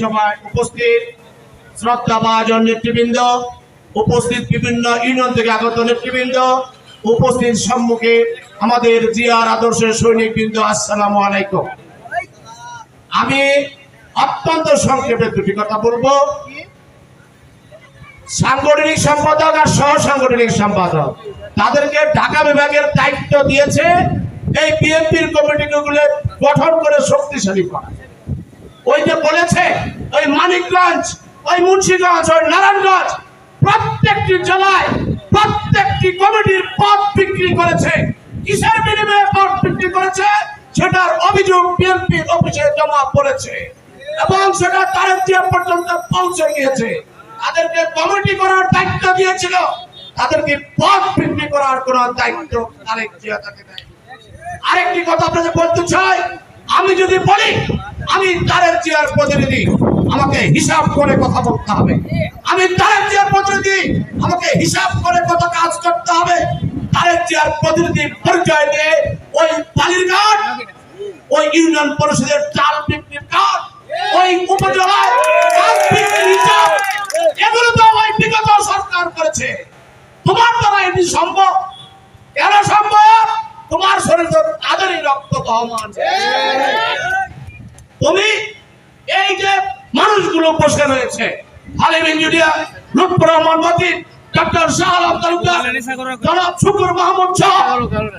সভায় উপস্থিত শ্রদ্ধাভাজন নেতৃবৃন্দ, উপস্থিত বিভিন্ন ইউনিয়ন থেকে আগত নেতৃবৃন্দ, উপস্থিত সম্মুখে আমাদের জিয়ার আদর্শের আলাইকুম। আমি অত্যন্ত সংক্ষেপে দুটি কথা বলব। সাংগঠনিক সম্পাদক আর সহ সাংগঠনিক সম্পাদক, তাদেরকে ঢাকা বিভাগের দায়িত্ব দিয়েছে এই বিএনপির কমিটিগুলো গঠন করে শক্তিশালী করা। ওই যে বলেছে, ওই মানিকগঞ্জ, ওই মুন্সিগঞ্জ, ওই নারায়ণগঞ্জ, প্রত্যেকটি জেলায় প্রত্যেকটি কমিটির পদ বিক্রি করেছে। কিসের বিনিময়ে পদ বিক্রি করেছে? সেটার অভিযোগ বিএনপির অফিসে জমা পড়েছে এবং সেটা তারেক জিয়া পর্যন্ত পৌঁছে গিয়েছে। তাদেরকে কমিটি করার দায়িত্ব দিয়েছিল। তাদেরকে পদ বিক্রি করার কোন দায়িত্ব তারেক জিয়া তাকে দেয় আরেকটি কথা আপনাদের বলতে চাই, আমি যদি বলি আমি তারেক জিয়ার প্রতিনিধি, আমাকে হিসাব করে কথা বলতে হবে। আমি তারেক চেয়ার প্রতিনিধি, আমাকে হিসাব করে কত কাজ করতে হবে। তারেক জিয়ার প্রতিনিধি পরিচয় দিয়ে ওই বালিরঘাট, ওই ইউনিয়ন পরিষদের চাল বিক্রির কাজ, ওই বিক্রির হিসাব, এগুলো তো ওই বিগত সরকার করেছে। তোমার দ্বারা এটি সম্ভব? কেন সম্ভব? তোমার শরীর তো তাদেরই রক্ত বহমান। তুমি এই যে মানুষগুলো বসে রয়েছে। আলিম ইঞ্জিনিয়ার লুৎফর রহমান মতিন ডক্টর শাহ তালুকদার জনাব শুকুর মাহমুদ শাহ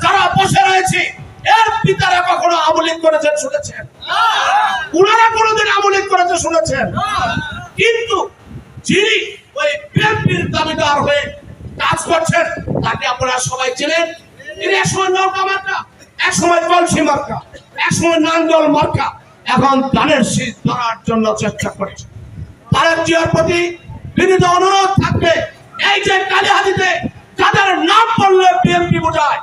যারা বসে রয়েছে? এর পিতারা কখনো আমলিক করেছেন শুনেছেন? উনারা কোনোদিন আমলিক করেছে শুনেছেন? কিন্তু যিনি ওই বিএনপির দাবিদার হয়ে কাজ করছেন তাকে আপনারা সবাই চেনেন। তিনি একসময় নৌকা মার্কা একসময় কলসি মার্কা একসময় নাঙ্গল মার্কা। এখন ধানের শীষ ধরার জন্য চেষ্টা করছে। জিয়ার প্রতি বিনীত অনুরোধ থাকবে, এই যে কালীহাতিতে যাদের নাম পড়লে বিএনপি বোঝায়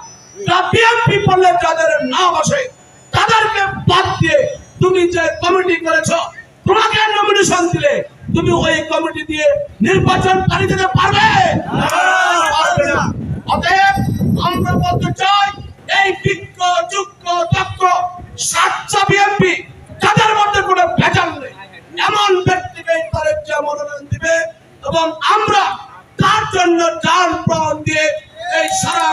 তুমি যে কমিটি তোমাকে নমিনেশন দিলে তুমি ওই কমিটি দিয়ে নির্বাচন পারবে? চাই, এই বিএনপি এবং আমরা তার জন্য যান প্রাণ দিয়ে এই সারা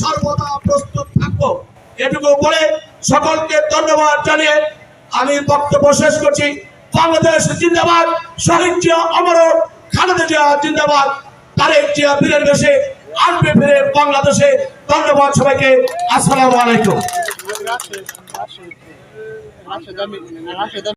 সর্বদা প্রস্তুত থাকব। এটুকু বলে সকলকে ধন্যবাদ জানিয়ে আমি বক্তব্য শেষ করছি। বাংলাদেশ জিন্দাবাদ, শহীদ জিয়া অমর, খালেদা জিয়া জিন্দাবাদ, তারেক জিয়া বীরের বেশে আসবে ফিরে বাংলাদেশে। ধন্যবাদ সবাইকে। আসসালামু আলাইকুম.